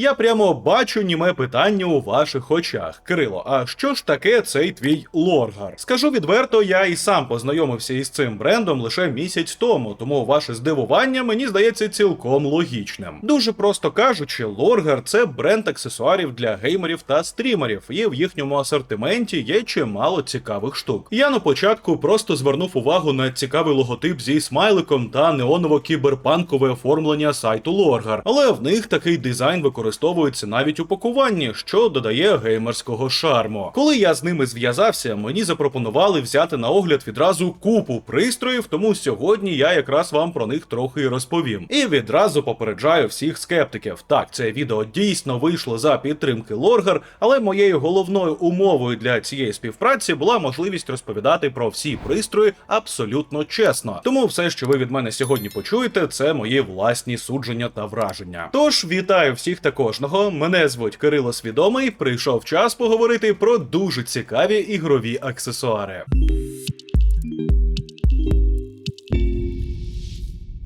Я прямо бачу німе питання у ваших очах. Кирило, а що ж таке цей твій лоргар? Скажу відверто, я і сам познайомився із цим брендом лише місяць тому, тому ваше здивування мені здається цілком логічним. Дуже просто кажучи, лоргар це бренд аксесуарів для геймерів та стрімерів, і в їхньому асортименті є чимало цікавих штук. Я на початку просто звернув увагу на цікавий логотип зі смайликом та неоново-кіберпанкове оформлення сайту Лоргар, але в них такий дизайн використовується навіть у пакуванні, що додає геймерського шарму. Коли я з ними зв'язався, мені запропонували взяти на огляд відразу купу пристроїв, тому сьогодні я якраз вам про них трохи розповім. І відразу попереджаю всіх скептиків. Так, це відео дійсно вийшло за підтримки Лоргар, але моєю головною умовою для цієї співпраці була можливість розповідати про всі пристрої абсолютно чесно. Тому все, що ви від мене сьогодні почуєте, це мої власні судження та враження. Тож вітаю всіх та кожного. Мене звуть Кирило Свідомий. Прийшов час поговорити про дуже цікаві ігрові аксесуари.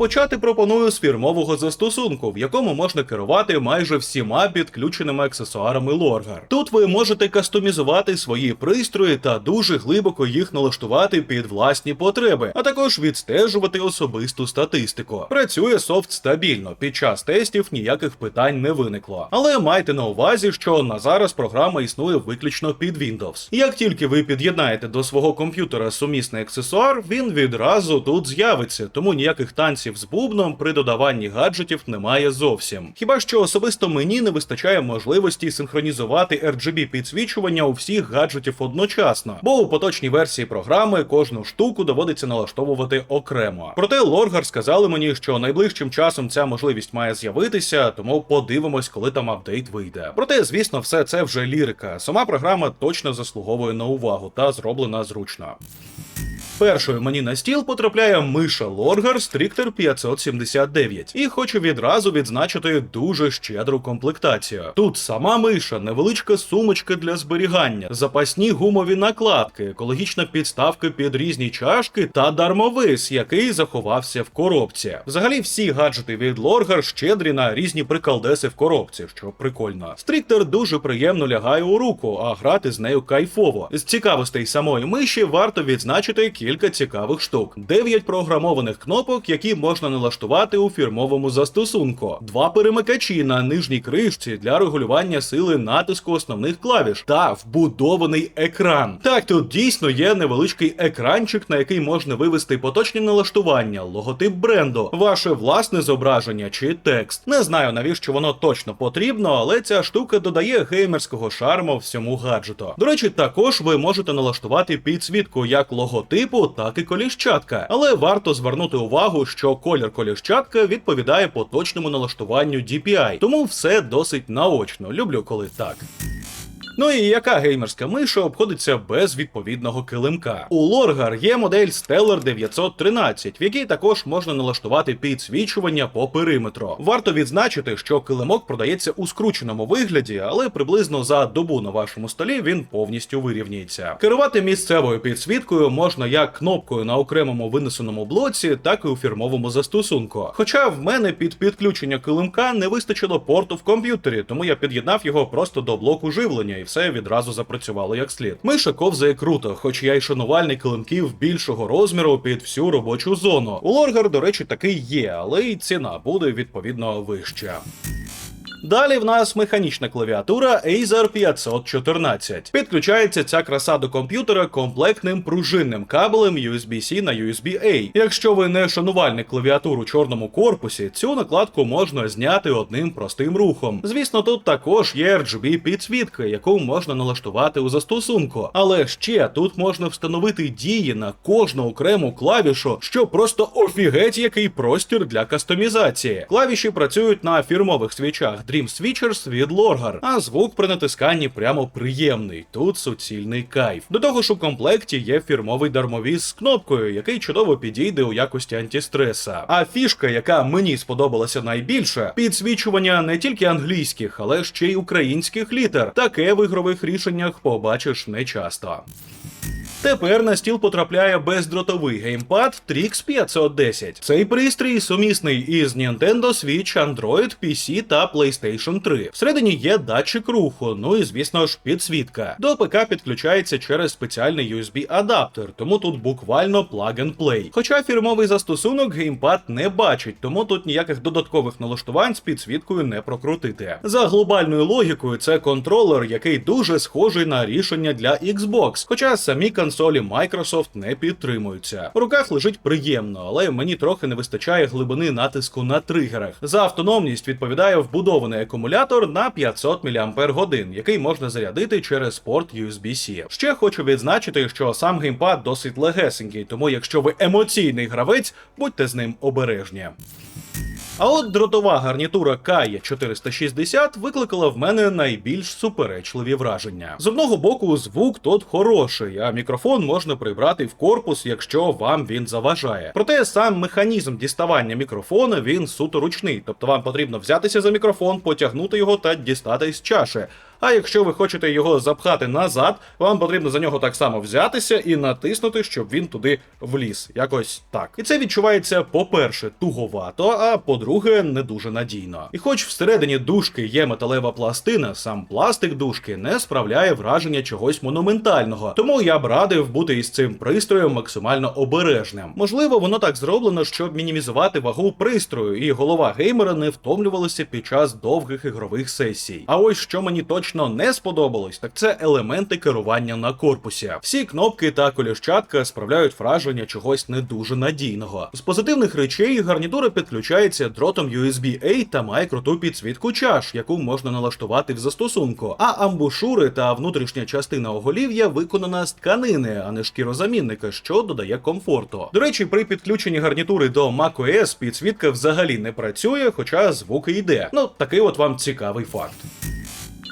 Почати пропоную з фірмового застосунку, в якому можна керувати майже всіма підключеними аксесуарами Лоргар. Тут ви можете кастомізувати свої пристрої та дуже глибоко їх налаштувати під власні потреби, а також відстежувати особисту статистику. Працює софт стабільно, під час тестів ніяких питань не виникло. Але майте на увазі, що на зараз програма існує виключно під Windows. Як тільки ви під'єднаєте до свого комп'ютера сумісний аксесуар, він відразу тут з'явиться, тому ніяких танців з бубном при додаванні гаджетів немає зовсім. Хіба що особисто мені не вистачає можливості синхронізувати RGB підсвічування у всіх гаджетів одночасно, бо у поточній версії програми кожну штуку доводиться налаштовувати окремо. Проте Лоргар сказали мені, що найближчим часом ця можливість має з'явитися, тому подивимось, коли там апдейт вийде. Проте, звісно, все це вже лірика. Сама програма точно заслуговує на увагу та зроблена зручно. Першою мені на стіл потрапляє миша Лоргар Stricter 579. І хочу відразу відзначити дуже щедру комплектацію. Тут сама миша, невеличка сумочка для зберігання, запасні гумові накладки, екологічна підставка під різні чашки та дармовис, який заховався в коробці. Взагалі, всі гаджети від Лоргар щедрі на різні приколдеси в коробці, що прикольно. Стріктер дуже приємно лягає у руку, а грати з нею кайфово. З цікавостей самої миші варто відзначити кілька цікавих штук: 9 програмованих кнопок, які можна налаштувати у фірмовому застосунку, два перемикачі на нижній кришці для регулювання сили натиску основних клавіш та вбудований екран. Так, тут дійсно є невеличкий екранчик, на який можна вивести поточні налаштування, логотип бренду, ваше власне зображення чи текст. Не знаю навіщо воно точно потрібно, але ця штука додає геймерського шарму всьому гаджету. До речі, також ви можете налаштувати підсвітку як логотипу, так і коліщатка. Але варто звернути увагу, що колір коліщатка відповідає поточному налаштуванню DPI, тому все досить наочно. Люблю, коли так. Ну і яка геймерська миша обходиться без відповідного килимка? У Лоргар є модель Stellar 913, в якій також можна налаштувати підсвічування по периметру. Варто відзначити, що килимок продається у скрученому вигляді, але приблизно за добу на вашому столі він повністю вирівнюється. Керувати місцевою підсвіткою можна як кнопкою на окремому винесеному блоці, так і у фірмовому застосунку. Хоча в мене під підключення килимка не вистачило порту в комп'ютері, тому я під'єднав його просто до блоку живлення і все відразу запрацювало як слід. Миша ковзає круто, хоч я й шанувальник клинків більшого розміру під всю робочу зону. У Лоргар, до речі, такий є, але й ціна буде відповідно вища. Далі в нас механічна клавіатура Acer 514. Підключається ця краса до комп'ютера комплектним пружинним кабелем USB-C на USB-A. Якщо ви не шанувальник клавіатур у чорному корпусі, цю накладку можна зняти одним простим рухом. Звісно, тут також є RGB підсвітка, яку можна налаштувати у застосунку. Але ще тут можна встановити дії на кожну окрему клавішу, що просто офігеть який простір для кастомізації. Клавіші працюють на фірмових свічах Dream Switchers від Lorgar, а звук при натисканні прямо приємний. Тут суцільний кайф. До того ж у комплекті є фірмовий дармовіз з кнопкою, який чудово підійде у якості антистреса. А фішка, яка мені сподобалася найбільше, підсвічування не тільки англійських, але ще й українських літер. Таке в ігрових рішеннях побачиш нечасто. Тепер на стіл потрапляє бездротовий геймпад Trix 510. Цей пристрій сумісний із Nintendo Switch, Android, PC та PlayStation 3. Всередині є датчик руху, ну і звісно ж підсвітка. До ПК підключається через спеціальний USB-адаптер, тому тут буквально plug and play. Хоча фірмовий застосунок геймпад не бачить, тому тут ніяких додаткових налаштувань з підсвіткою не прокрутити. За глобальною логікою, це контролер, який дуже схожий на рішення для Xbox, хоча самі консолі Microsoft не підтримуються. В руках лежить приємно, але мені трохи не вистачає глибини натиску на тригерах. За автономність відповідає вбудований акумулятор на 500 мАч, який можна зарядити через порт USB-C. Ще хочу відзначити, що сам геймпад досить легесенький, тому якщо ви емоційний гравець, будьте з ним обережні. А от дротова гарнітура Кая 460 викликала в мене найбільш суперечливі враження. З одного боку, звук тут хороший, а мікрофон можна прибрати в корпус, якщо вам він заважає. Проте сам механізм діставання мікрофона він суто ручний, тобто вам потрібно взятися за мікрофон, потягнути його та дістати з чаші. А якщо ви хочете його запхати назад, вам потрібно за нього так само взятися і натиснути, щоб він туди вліз. Якось так. І це відчувається, по-перше, туговато, а по-друге, не дуже надійно. І хоч всередині дужки є металева пластина, сам пластик дужки не справляє враження чогось монументального. Тому я б радив бути із цим пристроєм максимально обережним. Можливо, воно так зроблено, щоб мінімізувати вагу пристрою, і голова геймера не втомлювалася під час довгих ігрових сесій. А ось що мені точно не сподобалось, так це елементи керування на корпусі. Всі кнопки та коліщатка справляють враження чогось не дуже надійного. З позитивних речей гарнітура підключається дротом USB-A та має круту підсвітку чаш, яку можна налаштувати в застосунку. А амбушури та внутрішня частина оголів'я виконана з тканини, а не шкірозамінника, що додає комфорту. До речі, при підключенні гарнітури до macOS підсвітка взагалі не працює, хоча звук йде. Ну такий от вам цікавий факт.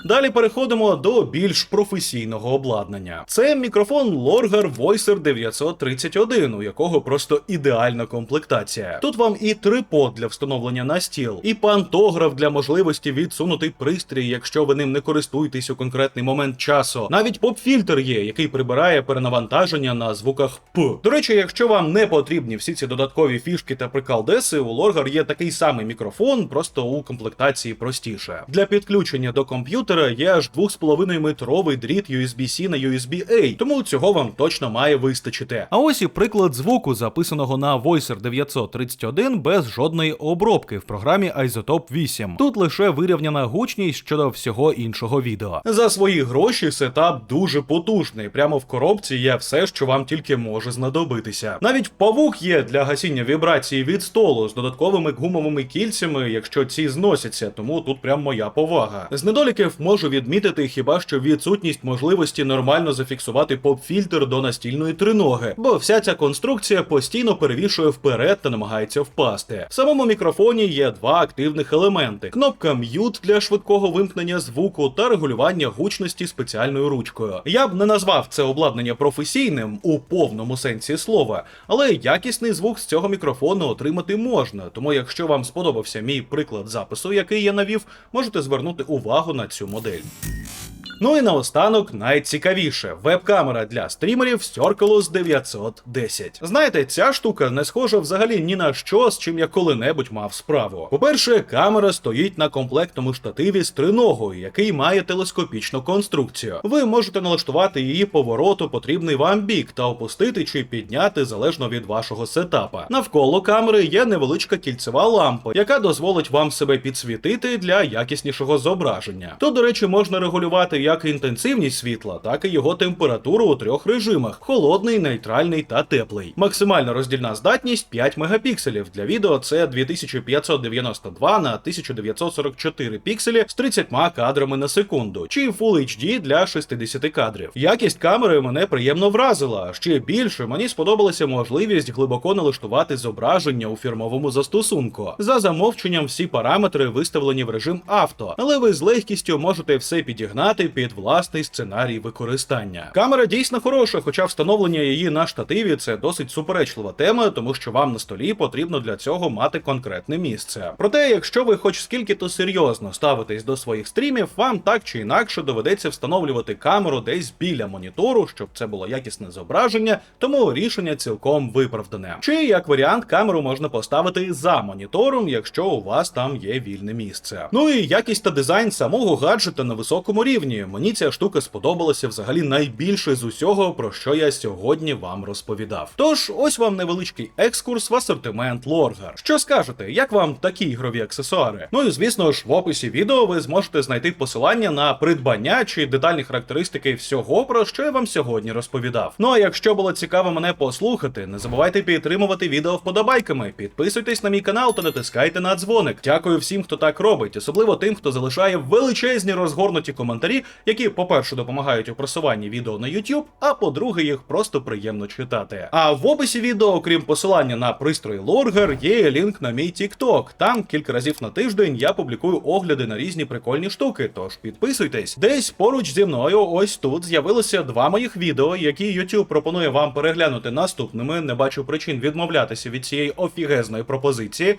Далі переходимо до більш професійного обладнання. Це мікрофон Lorgar Voicer 931, у якого просто ідеальна комплектація. Тут вам і трипод для встановлення на стіл, і пантограф для можливості відсунути пристрій, якщо ви ним не користуєтесь у конкретний момент часу. Навіть поп-фільтр є, який прибирає перенавантаження на звуках П. До речі, якщо вам не потрібні всі ці додаткові фішки та прикалдеси, у Lorgar є такий самий мікрофон, просто у комплектації простіше. Для підключення до комп'ютера є аж 2,5 метровий дріт USB-C на USB-A, тому цього вам точно має вистачити. А ось і приклад звуку, записаного на Voicer 931 без жодної обробки в програмі Isotope 8. Тут лише вирівняна гучність щодо всього іншого відео. За свої гроші сетап дуже потужний. Прямо в коробці є все, що вам тільки може знадобитися. Навіть павук є для гасіння вібрації від столу з додатковими гумовими кільцями, якщо ці зносяться, тому тут прям моя повага. З недоліків можу відмітити хіба що відсутність можливості нормально зафіксувати поп-фільтр до настільної триноги, бо вся ця конструкція постійно перевішує вперед та намагається впасти. В самому мікрофоні є два активних елементи: кнопка Mute для швидкого вимкнення звуку та регулювання гучності спеціальною ручкою. Я б не назвав це обладнання професійним у повному сенсі слова, але якісний звук з цього мікрофону отримати можна. Тому, якщо вам сподобався мій приклад запису, який я навів, можете звернути увагу на цю модель. Ну і наостанок найцікавіше веб-камера для стрімерів Circulus 910. Знаєте, ця штука не схожа взагалі ні на що, з чим я коли-небудь мав справу. По-перше, камера стоїть на комплектному штативі з триногою, який має телескопічну конструкцію. Ви можете налаштувати її повороту потрібний вам бік та опустити чи підняти залежно від вашого сетапа. Навколо камери є невеличка кільцева лампа, яка дозволить вам себе підсвітити для якіснішого зображення. Тут, до речі, можна регулювати як інтенсивність світла, так і його температуру у трьох режимах: холодний, нейтральний та теплий. Максимальна роздільна здатність 5 мегапікселів. Для відео це 2592 на 1944 пікселі з 30 кадрами на секунду, чи Full HD для 60 кадрів. Якість камери мене приємно вразила. Ще більше мені сподобалася можливість глибоко налаштувати зображення у фірмовому застосунку. За замовченням всі параметри виставлені в режим авто, але ви з легкістю можете все підігнати під власний сценарій використання. Камера дійсно хороша, хоча встановлення її на штативі це досить суперечлива тема, тому що вам на столі потрібно для цього мати конкретне місце. Проте, якщо ви хоч скільки то серйозно ставитесь до своїх стрімів, вам так чи інакше доведеться встановлювати камеру десь біля монітору, щоб це було якісне зображення, тому рішення цілком виправдане. Чи як варіант, камеру можна поставити за монітором, якщо у вас там є вільне місце. Ну і якість та дизайн самого гаджета на високому рівні. Мені ця штука сподобалася взагалі найбільше з усього, про що я сьогодні вам розповідав. Тож, ось вам невеличкий екскурс в асортимент Лоргар. Що скажете, як вам такі ігрові аксесуари? Ну і звісно ж, в описі відео ви зможете знайти посилання на придбання чи детальні характеристики всього, про що я вам сьогодні розповідав. Ну а якщо було цікаво мене послухати, не забувайте підтримувати відео вподобайками, підписуйтесь на мій канал та натискайте на дзвоник. Дякую всім, хто так робить, особливо тим, хто залишає величезні розгорнуті коментарі, які, по-перше, допомагають у просуванні відео на YouTube, а по-друге, їх просто приємно читати. А в описі відео, окрім посилання на пристрої Лоргар, є лінк на мій TikTok. Там кілька разів на тиждень я публікую огляди на різні прикольні штуки. Тож підписуйтесь. Десь поруч зі мною, ось тут з'явилося два моїх відео, які YouTube пропонує вам переглянути наступними. Не бачу причин відмовлятися від цієї офігезної пропозиції.